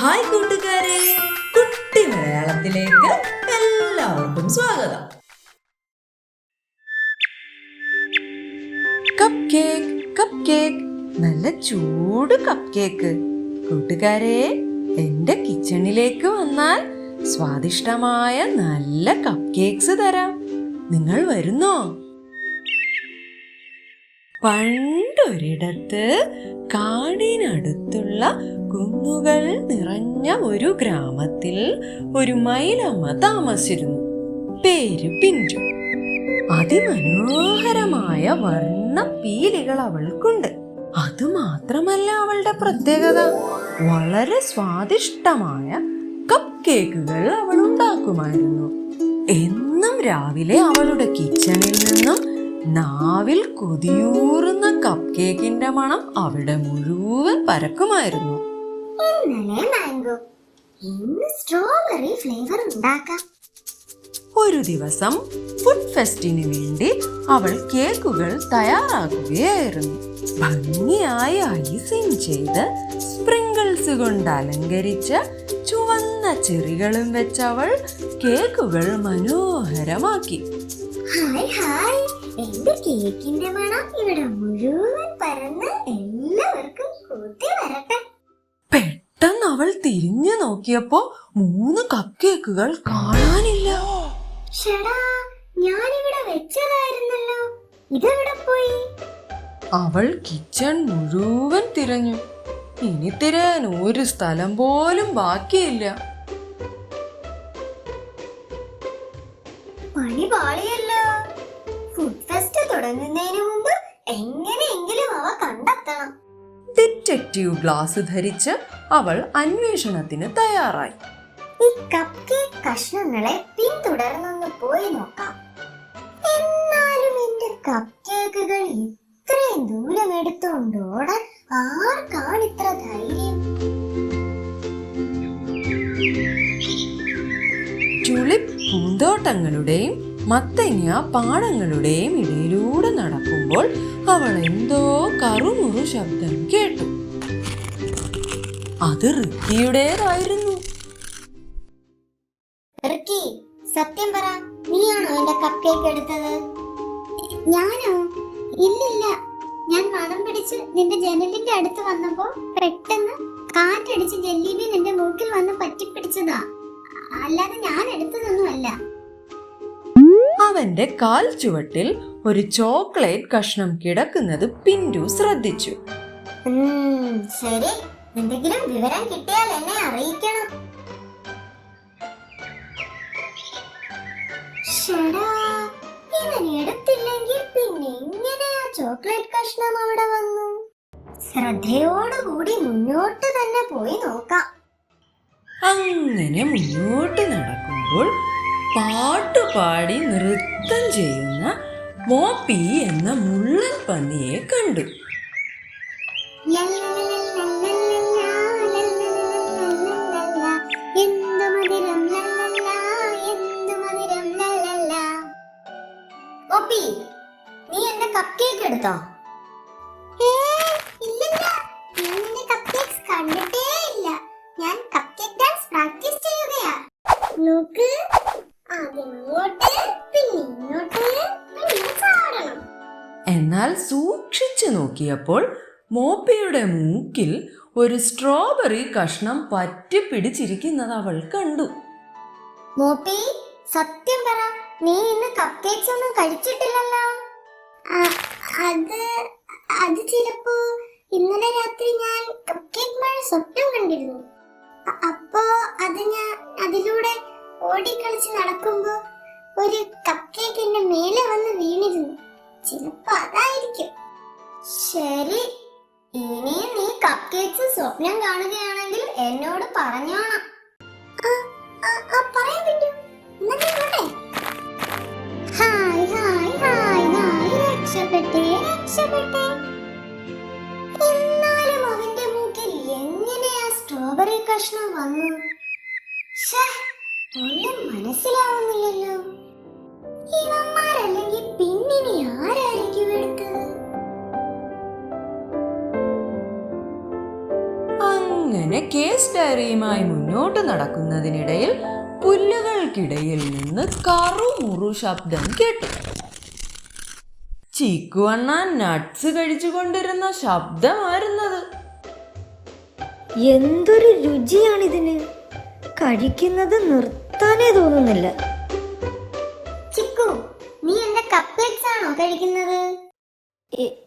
Hi കൂട്ടുകാരെ. കുട്ടി മലയാളത്തിലേക്ക് എല്ലാവർക്കും സ്വാഗതം. കപ്പ് കേക്ക് കപ്പ് കേക്ക് നല്ല ചൂട് കപ്പ് കേക്ക് കൂട്ടുകാരെ എന്റെ കിച്ചണിലേക്ക് വന്നാൽ സ്വാദിഷ്ടമായ നല്ല കപ്പ് കേക്ക്സ് തരാം. നിങ്ങൾ വരുന്നോ? പണ്ടൊരിടത്ത് കാടിനടുത്തുള്ള കുന്നുകൾ നിറഞ്ഞ ഒരു ഗ്രാമത്തിൽ ഒരു മൈലമ്മ താമസിച്ചിരുന്നു. പേര് പിഞ്ചു. അതിമനോഹരമായ വർണ പീലികൾ അവൾക്കുണ്ട്. അത് മാത്രമല്ല അവളുടെ പ്രത്യേകത. വളരെ സ്വാദിഷ്ടമായ കപ്പ് കേക്കുകൾ അവൾ ഉണ്ടാക്കുമായിരുന്നു. എന്നും രാവിലെ അവളുടെ കിച്ചണിൽ നിന്നും നാവിൽ കൊതിയൂറുന്ന കപ്പ് കേക്കിന്റെ മണം അവിടെ മുഴുവൻ പരക്കുമായിരുന്നു. ഇന്നലെ മാംഗോ. ഇന്ന് സ്ട്രോബെറി ഫ്ലേവർ ഉണ്ടാക്കാം. ഒരു ദിവസം ഫുഡ് ഫെസ്റ്റിന് വേണ്ടി അവൾ കേക്കുകൾ തയ്യാറാക്കുകയായിരുന്നു. ഭംഗിയായി ഐസിങ് ചെയ്ത് സ്പ്രിങ്കിൾസ് കൊണ്ട് അലങ്കരിച്ച് ചുവന്ന ചെറികളും വെച്ചവൾ അവൾ കേക്കുകൾ മനോഹരമാക്കി. Hi hi. എന്റെ കേക്കിന്റെ മണം ഇവിടെ മുഴുവൻ പരന്ന് എല്ലാവർക്കും കൂട്ടി വരട്ടെ. പെട്ടെന്ന് അവൾ തിരിഞ്ഞു നോക്കിയപ്പോ മൂന്ന് കപ്പ് കേക്കുകൾ കാണാനില്ല ഞാനിവിടെ വെച്ചതായിരുന്നല്ലോ. ഇതെവിടെ പോയി? അവൾ കിച്ചൺ മുഴുവൻ തിരഞ്ഞു. ഇനി തിരയാൻ ഒരു സ്ഥലം പോലും ബാക്കിയില്ല. പണി പാളിയല്ലോ. ഫുഡ് ഫെസ്റ്റ് തുടങ്ങുന്നതിന് മുമ്പ് എങ്ങനെയെങ്കിലും അവ കണ്ടെത്തണം. ഡിറ്റക്റ്റീവ് ഗ്ലാസ് ധരിച്ച് അവൾ അന്വേഷണത്തിന് തയ്യാറായി. ഈ കപ്പ് കേക്ക് കഷ്ണങ്ങളെ പിന്തുടർന്നൊന്ന് പോയി നോക്കാം. എന്നാലും എന്റെ കപ്പ് കേക്കുകൾ ഇത്രയും ദൂരം എടുത്തോണ്ട് ഓടാൻ ആർക്കാണ് ഇത്ര ധൈര്യം? ടുലിപ്പ് പൂന്തോട്ടങ്ങളുടെയും മത്തങ്ങ പാടങ്ങളുടെയും ഇടയിലൂടെ നടക്കുമ്പോൾ അവൾ എന്തോ കറുമുറു ശബ്ദം കേട്ടു. അത് റിക്കിയുടേതായിരുന്നു. റിക്കി സത്യം പറ നീയാണോ എന്റെ കപ്പ് കേക്ക് എടുത്തത്? ഞാനോ? ഇല്ലില്ല. ഞാൻ മണം പിടിച്ച് നിന്റെ ജനലിന്റെ അടുത്ത് വന്നപ്പോ പെട്ടെന്ന് കാറ്റടിച്ച് ജെല്ലിബി നിന്റെ മൂക്കിൽ വന്ന് പറ്റിപ്പിടിച്ചതാ. അല്ലാതെ ഞാൻ എടുത്തതൊന്നുമല്ല. അവന്റെ കാൽ ചുവട്ടിൽ ഒരു ചോക്ലേറ്റ് കഷ്ണം കിടക്കുന്നത് പിന്റു ശ്രദ്ധിച്ചു. ശരി. എന്തെങ്കിലും വിവരം കിട്ടിയാൽ എന്നെ അറിയിക്കണം. ഷടാ, ഇവൻ എടുത്തില്ലെങ്കിൽ പിന്നെ ആ ചോക്ലേറ്റ് കഷ്ണം അവിടെ വന്നു? ശ്രദ്ധയോടുകൂടി മുന്നോട്ട് തന്നെ പോയി നോക്കാം. അങ്ങനെ മുന്നോട്ട് നടക്കുമ്പോൾ പാട്ടുപാടി നൃത്തം ചെയ്യുന്ന മോപ്പി എന്ന മുള്ളൻ പന്നിയെ കണ്ടു. നീ എന്റെ കപ്പ് കേക്ക് എടുത്തോ? എന്നാൽ സൂക്ഷിച്ചു നോക്കിയപ്പോൾ മോപ്പയുടെ മൂക്കിൽ ഒരു സ്ട്രോബെറി കഷ്ണം പറ്റി പിടിച്ചിരിക്കുന്നത് അവൾ കണ്ടു. മോപ്പി സത്യം പറ നീ ഇന്ന് കപ്പ് കേക്ക്സ് ഒന്നും കഴിച്ചിട്ടില്ലല്ലോ? അത് അത് ചിലപ്പോ ഇന്നലെ രാത്രി ഞാൻ കപ്പ് സ്വപ്നം കണ്ടിരുന്നു. അപ്പോ അത് ഞാൻ അതിലൂടെ ഓടിക്കളിച്ച് നടക്കുമ്പോ ഒരു കപ്പ് കേക്ക് എന്റെ മേലെ വന്ന് വീണിരുന്നു. ചിലപ്പോ അതായിരിക്കും. ശരി. ഇനിയും നീ കപ്പ് കേക്ക് സ്വപ്നം കാണുകയാണെങ്കിൽ എന്നോട് പറഞ്ഞോണം. രക്ഷപ്പെട്ടേ രക്ഷപ്പെട്ടേ. മൂക്കിൽ എങ്ങനെയാ സ്ട്രോബെറി കഷ്ണം വന്നു? ഒന്നും മനസ്സിലാവുന്നില്ലല്ലോ. ഇവന്മാരല്ലെങ്കിൽ കേസ് ഡയറിയുമായി മുന്നോട്ട് നടക്കുന്നതിനിടയിൽ പുല്ലുകൾക്കിടയിൽ നിന്ന് കറുമുറു ശബ്ദം കേട്ടു. ചീക്കു അണ്ണാൻ നട്ട്സ് കഴിച്ചുകൊണ്ടിരുന്ന ശബ്ദമായിരുന്നത്. എന്തൊരു രുചിയാണിതിന്. കഴിക്കുന്നത് നിർത്താനേ തോന്നുന്നില്ല. ചിക്കു നീ എന്റെ കപ്പ്ലേറ്റ്സ് ആണോ കഴിക്കുന്നത്?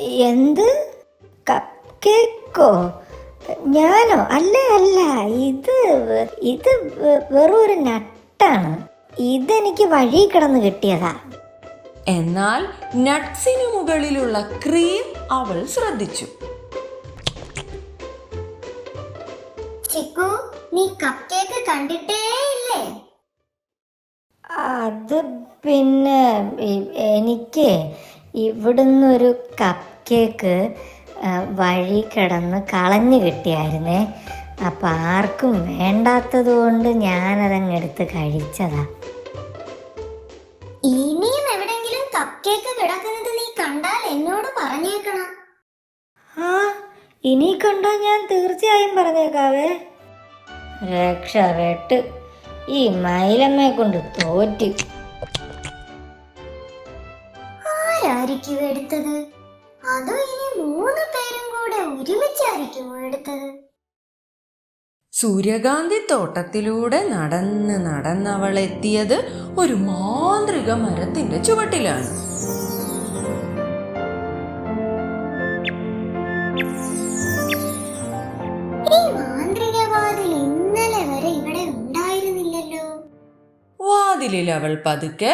എന്ത്? കപ്പ് കേക്കോ ഞാനോ? അല്ല അല്ല. ഇത് ഇത് വെറൊരു വെറും ഒരു നട്ടാണ്. ഇതെനിക്ക് വഴി കിടന്ന് കിട്ടിയതാ. എന്നാൽ നട്ട്സിനു മുകളിലുള്ള ക്രീം അവൾ ശ്രദ്ധിച്ചു. ചിക്കു നീ കപ്പ് കേക്ക് കണ്ടിട്ടേ ഇല്ലേ? അത് പിന്നെ എനിക്ക് ഇവിടുന്നൊരു കപ്പ് കേക്ക് വഴി കിടന്ന് കളഞ്ഞു കിട്ടിയായിരുന്നേ. അപ്പം ആർക്കും വേണ്ടാത്തത് കൊണ്ട് ഞാനതങ്ങ് എടുത്ത് കഴിച്ചതാ. ഇനിയും എവിടെങ്കിലും കപ്പ് കേക്ക് കിടക്കുന്നത് നീ കണ്ടാൽ എന്നോട് പറഞ്ഞേക്കണം. ആ ഇനി കണ്ടാൽ ഞാൻ തീർച്ചയായും പറഞ്ഞേക്കാവേ. രക്ഷപ്പെട്ട് ഈ മയിലമ്മയെ കൊണ്ട് തോറ്റ്. ആരായിരിക്കും എടുത്തത്? അതോ ഇനി മൂന്ന് പേരും കൂടെ ഒരുമിച്ചായിരിക്കുമോ എടുത്തത് സൂര്യകാന്തി തോട്ടത്തിലൂടെ നടന്ന് നടന്നവൾ എത്തിയത് ഒരു മാന്ത്രിക മരത്തിന്റെ ചുവട്ടിലാണ്. ഈ മാന്ത്രികവാതിൽ ഇന്നലെ വരെ ഇവിടെ ഉണ്ടായിരുന്നില്ലല്ലോ. വാതിലിൽ അവൾ പതുക്കെ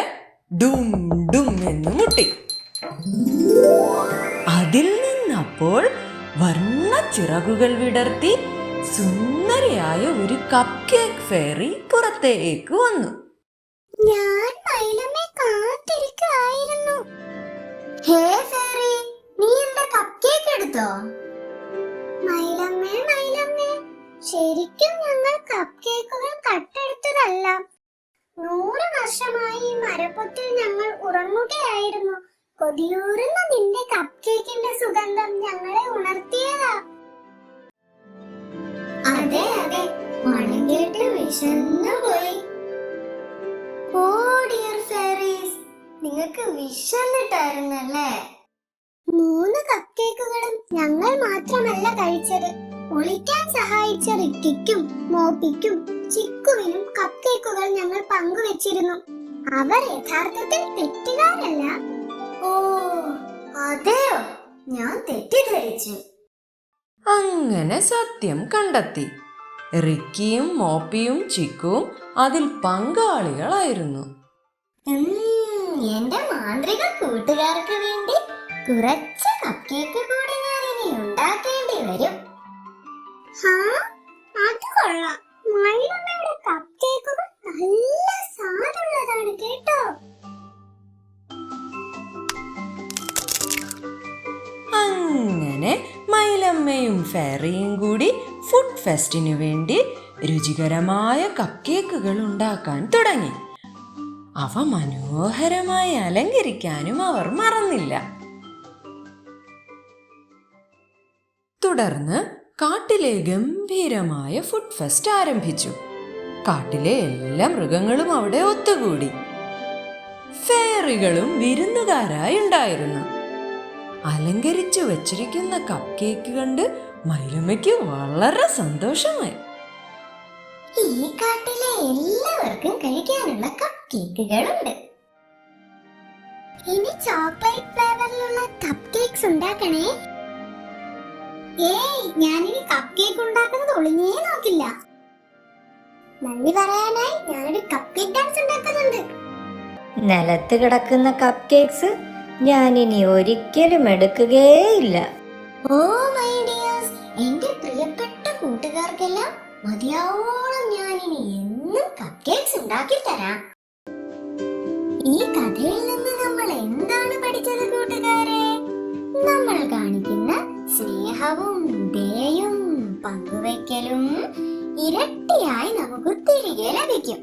ഡും ഡും എന്ന് മുട്ടി. അതിൽ നിന്നപ്പോൾ വർണ ചിറകുകൾ വിടർത്തി സുന്ദരിയായ ഒരു കപ്പ് കേക്ക് ഫെയറി പുറത്തേക്ക് വന്നു. ഞാൻ മൈലമ്മെ കാത്തിരിക്കായിരുന്നു ഹേ ഫെയറി നീ എന്റെ കപ്പ് കേക്ക് എടുത്തോ? മൈലമ്മേ മൈലമ്മേ ശരിക്കും ഞങ്ങൾ കപ്പ് കേക്കുകൾ കട്ടെടുത്തതല്ല. നൂറ് വർഷമായി ഈ മരപ്പൊത്തിൽ ഞങ്ങൾ ഉറങ്ങുകയായിരുന്നു. കൊതിയൂറുന്ന നിന്റെ കപ്പ് കേക്കിന്റെ സുഗന്ധം ഞങ്ങളെ ഉണർത്തിയതാ. അതെ അതെ മണം കേട്ട് വിശന്നു പോയി. ഓ ഡിയർ ഫെറീസ് നിങ്ങൾക്ക് വിശന്നിട്ടായിരുന്നല്ലേ? മൂന്ന് കപ്പ് കേക്കുകളും ഞങ്ങൾ മാത്രമല്ല കഴിച്ചത്. ഒളിക്കാൻ സഹായിച്ച റിക്കിക്കും മോപ്പിക്കും ചിക്കുവിനും കപ്പ് കേക്കുകൾ ഞങ്ങൾ പങ്കുവച്ചിരുന്നു. അവർ യഥാർത്ഥത്തിൽ തെറ്റുകാരല്ല. ഓ അതെയോ? ഞാൻ തെറ്റിദ്ധരിച്ചു. അങ്ങനെ സത്യം കണ്ടെത്തി. റിക്കിയും മോപ്പിയും ചിക്കുവും അതിൽ പങ്കാളികളായിരുന്നു. എന്റെ മാന്ത്രിക കൂട്ടുകാർക്ക് വേണ്ടി കുറച്ച് കപ്പ് കേക്ക് കൂടി ഞാൻ ഇനി ഉണ്ടാക്കേണ്ടി വരും. അത് കൊള്ളാം. കപ്പ് കേക്കുകൾ ഫെറിയും കൂടി ഫുഡ് ഫെസ്റ്റിനു വേണ്ടി രുചികരമായ കപ്പ് കേക്കുകൾ ഉണ്ടാക്കാൻ തുടങ്ങി. അവ മനോഹരമായി അലങ്കരിക്കാനും അവർ മറന്നില്ല. തുടർന്ന് കാട്ടിലെ ഗംഭീരമായ ഫുഡ് ഫെസ്റ്റ് ആരംഭിച്ചു. കാട്ടിലെ എല്ലാ മൃഗങ്ങളും അവിടെ ഒത്തുകൂടി. ഫെയറികളും വിരുന്നുകാരായി ഉണ്ടായിരുന്നു. അലങ്കരിച്ചു വച്ചിരിക്കുന്ന കപ്പ് കേക്ക് കണ്ട് മൈലമ്മയ്ക്ക് വളരെ സന്തോഷമായി. ഈ കാട്ടിലെ എല്ലാവർക്കും കഴിക്കാനുള്ള കപ്പ് കേക്കുകളുണ്ട് ഇനി ചോക്ലേറ്റ് ഫ്ലേവറിലുള്ള കപ്പ് കേക്ക്സ് ഉണ്ടാക്കണേ. ഏയ് ഞാനിനി കപ്പ് കേക്ക് ഉണ്ടാക്കുന്നത് ഒളിഞ്ഞേ നോക്കില്ല. നന്ദി പറയാനായി ഞാനൊരു കപ്പ് കേക്ക് ഡാൻസ് ഉണ്ടാക്കുന്നുണ്ട്. നിലത്ത് കിടക്കുന്ന കപ്പ് കേക്ക്സ് ഞാനിനി ഇനി ഒരിക്കലും എടുക്കുകയേയില്ല ഓ മൈ ഡിയേഴ്സ് എന്റെ പ്രിയപ്പെട്ട കൂട്ടുകാർക്കെല്ലാം മതിയാവോളം ഞാൻ ഇനി എന്നും കപ്പ് കേക്ക്സ് ഉണ്ടാക്കി തരാം. ഈ കഥയിൽ നിന്ന് നമ്മൾ എന്താണ് പഠിച്ചത് കൂട്ടുകാരെ? നമ്മൾ കാണിക്കുന്ന സ്നേഹവും ദയയും പങ്കുവയ്ക്കലും ഇരട്ടിയായി നമുക്ക് തിരികെ ലഭിക്കും.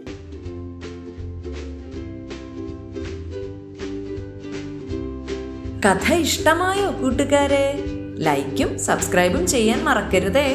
കഥ ഇഷ്ടമായോ കൂട്ടുകാരെ? ലൈക്കും സബ്സ്ക്രൈബും ചെയ്യാൻ മറക്കരുതേ.